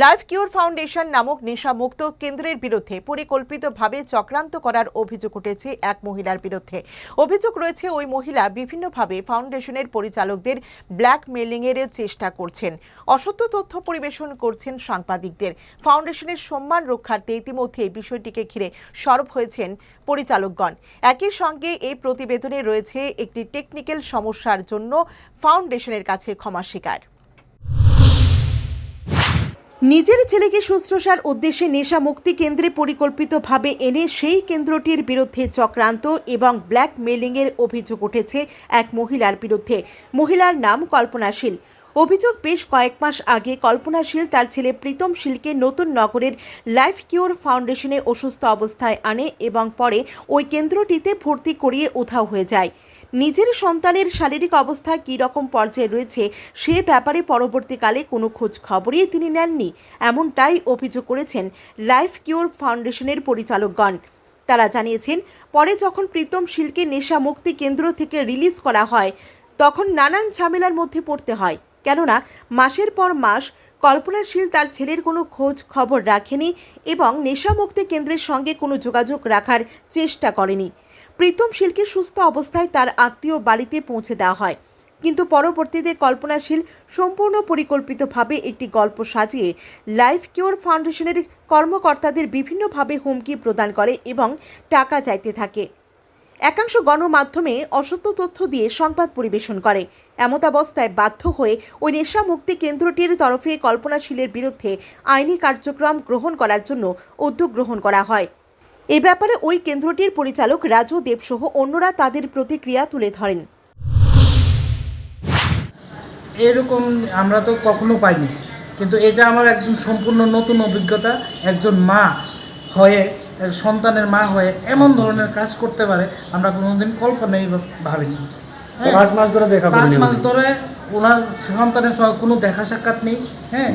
Life কিউর foundation নামক নেশামুক্ত কেন্দ্রের বিরুদ্ধে পরিকল্পিতভাবে চক্রান্ত করার অভিযোগ উঠেছে এক মহিলার বিরুদ্ধে। অভিযোগ রয়েছে, ওই মহিলা বিভিন্নভাবে ফাউন্ডেশনের পরিচালকদের ব্ল্যাকমেলিংয়ের চেষ্টা করছেন। অসত্য তথ্য পরিবেশন করছেন সাংবাদিকদের। ফাউন্ডেশনের সম্মান রক্ষার্থে ইতিমধ্যে বিষয়টিকে ঘিরে সরব হয়েছেন পরিচালকগণ। একই সঙ্গে এই প্রতিবেদনে রয়েছে, একটি টেকনিক্যাল সমস্যার জন্য ফাউন্ডেশনের কাছে ক্ষমা স্বীকার। নিজের ছেলেকে শুশ্রূষার উদ্দেশ্যে নেশা মুক্তি কেন্দ্রে পরিকল্পিতভাবে এনে সেই কেন্দ্রটির বিরুদ্ধে চক্রান্ত এবং ব্ল্যাকমেলিংয়ের অভিযোগ উঠেছে এক মহিলার বিরুদ্ধে। মহিলার নাম কল্পনাশীল। অভিযোগ বেশ কয়েক মাস আগে কল্পনাশীল তার ছেলে প্রীতম শীলকে নতুন নগরের লাইফ কিওর ফাউন্ডেশনে অসুস্থ অবস্থায় আনে এবং পরে ওই কেন্দ্রটিতে ভর্তি করিয়ে উধাও হয়ে যায়। নিজের সন্তানের শারীরিক অবস্থা কী রকম পর্যায়ে রয়েছে সে ব্যাপারে পরবর্তীকালে কোনো খোঁজ খবরই তিনি নেননি, এমনটাই অভিযোগ করেছেন লাইফ কিওর ফাউন্ডেশনের পরিচালকগণ। তারা জানিয়েছেন, পরে যখন প্রীতম শীলকে নেশা মুক্তি কেন্দ্র থেকে রিলিজ করা হয়, তখন নানান ঝামেলার মধ্যে পড়তে হয়। কেননা মাসের পর মাস কল্পনাশীল তার ছেলের কোনো খোঁজ খবর রাখেনি এবং নেশামুক্তি কেন্দ্রের সঙ্গে কোনো যোগাযোগ রাখার চেষ্টা করেনি। প্রীতম শীলকে সুস্থ অবস্থায় তার আত্মীয় বাড়িতে পৌঁছে দেওয়া হয়। কিন্তু পরবর্তীতে কল্পনাশীল সম্পূর্ণ পরিকল্পিতভাবে একটি গল্প সাজিয়ে লাইফ কিওর ফাউন্ডেশনের কর্মকর্তাদের বিভিন্নভাবে হুমকি প্রদান করে এবং টাকা চাইতে থাকে। একাংশ গণমাধ্যমে অসত্য তথ্য দিয়ে সংবাদ পরিবেশন করে। এমতাবস্থায় বাধ্য হয়ে ওই নেশা মুক্তি কেন্দ্রটির তরফে কল্পনাশীলের বিরুদ্ধে আইনি কার্যক্রম গ্রহণ করার জন্য উদ্যোগ গ্রহণ করা হয়। এ ব্যাপারে ওই কেন্দ্রটির পরিচালক রাজু দেবসহ অন্যরা তাদের প্রতিক্রিয়া তুলে ধরেন। এরকম আমরা তো কখনো পাইনি। কিন্তু এটা আমার একদম সম্পূর্ণ নতুন অভিজ্ঞতা। একজন মা হয়ে সন্তানের মা হয়ে এমন ধরনের কাজ করতে পারে আমরা কোনোদিন কল্পনাই ভাবিনি। হ্যাঁ? পাঁচ মাস ধরে দেখা পাঁচ মাস ধরে ওনার সন্তানের সঙ্গে কোনো দেখা সাক্ষাৎ নেই হ্যাঁ?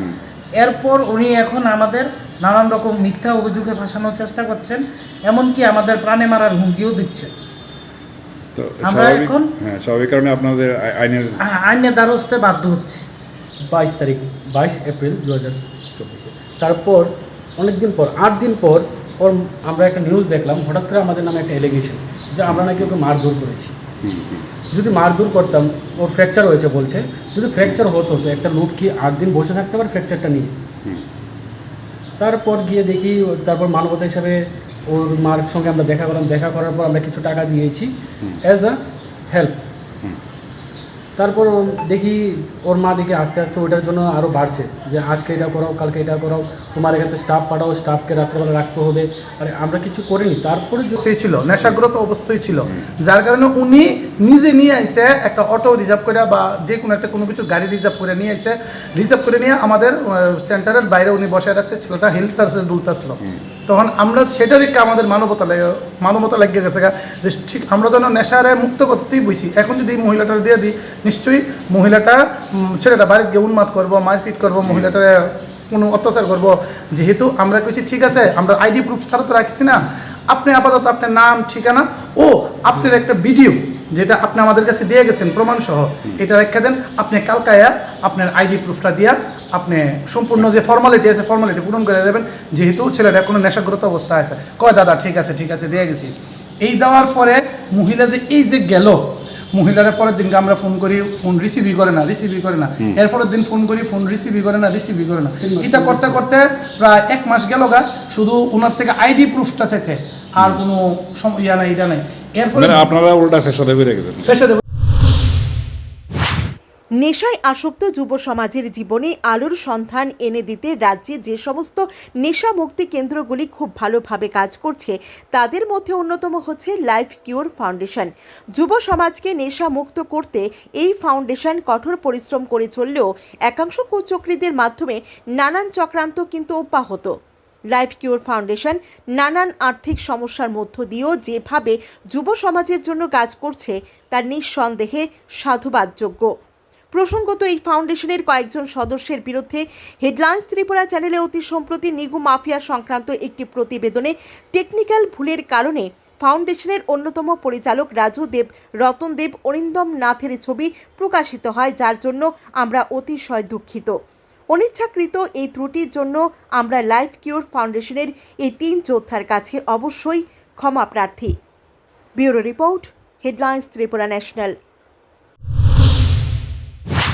এরপর উনি এখন আমাদের নানান রকম মিথ্যা অভিযোগে ফাঁসানোর চেষ্টা করছেন এমনকি আমাদের প্রাণে মারার হুমকিও দিচ্ছে তো আমরা স্বাভাবিক এখন- হ্যাঁ কারণে আপনাদের আইনের আ- আইনের দ্বারস্থে বাধ্য হচ্ছে। বাইশ তারিখ বাইশ এপ্রিল দু হাজার চব্বিশে। তারপর অনেক দিন পর আট দিন পর ওর আমরা একটা নিউজ দেখলাম হঠাৎ করে আমাদের নামে একটা এলিগেশন যে আমরা নাকি ওকে মারধর করেছি। যদি মারধর করতাম ওর ফ্র্যাকচার হয়েছে বলছে যদি ফ্র্যাকচার হতো তো একটা লোক কি আট দিন বসে থাকতে পারে ফ্র্যাকচারটা নিয়ে তারপর গিয়ে দেখি তারপর মানবতা হিসাবে ওর মার সঙ্গে আমরা দেখা করলাম দেখা করার পর আমরা কিছু টাকা দিয়েছি অ্যাজ আ হেল্প। তারপর দেখি ওর মা দেখি আস্তে আস্তে ওইটার জন্য আরও বাড়ছে যে আজকে এটা করাও কালকে এটা করাও তোমার এখান থেকে স্টাফ পাঠাও স্টাফকে রাত্রেবেলা রাখতে হবে। আর আমরা কিছু করিনি। তারপরে যে অবস্থায় ছিল নেশাগ্রত অবস্থায় ছিল। যার কারণে উনি নিজে নিয়ে আইছে একটা অটো রিজার্ভ করে বা যে কোনো একটা কোনো কিছু গাড়ি রিজার্ভ করে নিয়ে আইছে রিজার্ভ করে নিয়ে আমাদের সেন্টারের বাইরে উনি বসে রাখছে ছেলেটা হেলতার ডুলতাছিল তখন আমরা সেটা দেখে আমাদের মানবতা লাগে, মানবতা লাগিয়ে গেছে যে ঠিক আমরা যেন নেশারে মুক্ত করতেই বইছি। এখন যদি মহিলাটা দিয়ে দিই, নিশ্চয়ই মহিলাটা ছেলেটা বাড়িতে গিয়ে উন্মাদ করব, মারপিট করব, মহিলাটারে কোনো অত্যাচার করব। যেহেতু আমরা কিছু ঠিক আছে, আমরা আইডি প্রুফ ছাড়া তো রাখছি না। আপনি আপাতত আপনার নাম, ঠিকানা ও আপনার একটা ভিডিও যেটা আপনি আমাদের কাছে দিয়ে গেছেন প্রমাণ সহ এটা রেখে দেন। আপনি কালকায়া আপনার আইডি প্রুফটা দিয়া আপনি সম্পূর্ণ যে ফর্মালিটি আছে ফর্মালিটি পূরণ করে দেবেন। যেহেতু ছেলেটা কোনো নেশাগ্রত অবস্থা আছে। কয় দাদা ঠিক আছে ঠিক আছে দিয়ে গেছি। এই দেওয়ার পরে মহিলা যে এই যে গেল মহিলারা পরের দিনকে আমরা ফোন করি ফোন রিসিভই করে না রিসিভই করে না। এরপরের দিন ফোন করি ফোন রিসিভই করে না রিসিভই করে না। এটা করতে করতে প্রায় এক মাস গেল গা। শুধু ওনার থেকে আইডি প্রুফটা চাইতে আর কোনো ইয়া নাই এটা নাই। এরপরে মানে আপনারা উল্টা ফেসাদে বেড়ে গেছেন। ফেসে নেশায় আসক্ত যুব সমাজের জীবনে আলোর সন্ধান এনে দিতে রাজ্যে যে সমস্ত নেশা মুক্তি কেন্দ্রগুলি খুব ভালোভাবে কাজ করছে তাদের মধ্যে অন্যতম হচ্ছে লাইফ কিওর ফাউন্ডেশন। যুব সমাজকে নেশা মুক্ত করতে এই ফাউন্ডেশন কঠোর পরিশ্রম করে চললেও একাংশ কুচক্রীদের মাধ্যমে নানান চক্রান্ত কিন্তু অব্যাহত। লাইফ কিওর ফাউন্ডেশন নানান আর্থিক সমস্যার মধ্য দিয়েও যেভাবে যুব সমাজের জন্য কাজ করছে, তার নিঃসন্দেহে সাধুবাদযোগ্য। প্রসঙ্গত, এই ফাউন্ডেশনের কয়েকজন সদস্যের বিরুদ্ধে হেডলাইন্স ত্রিপুরা চ্যানেলে অতি সম্প্রতি নিগু মাফিয়া সংক্রান্ত একটি প্রতিবেদনে টেকনিক্যাল ভুলের কারণে ফাউন্ডেশনের অন্যতম পরিচালক রাজু দেব, রতন দেব অরিন্দম নাথের ছবি প্রকাশিত হয়, যার জন্য আমরা অতিশয় দুঃখিত। অনিচ্ছাকৃত এই ত্রুটির জন্য আমরা লাইফ কিউর ফাউন্ডেশনের এই তিন যোদ্ধার কাছে অবশ্যই ক্ষমা প্রার্থী। Bureau report, headlines Tripura national.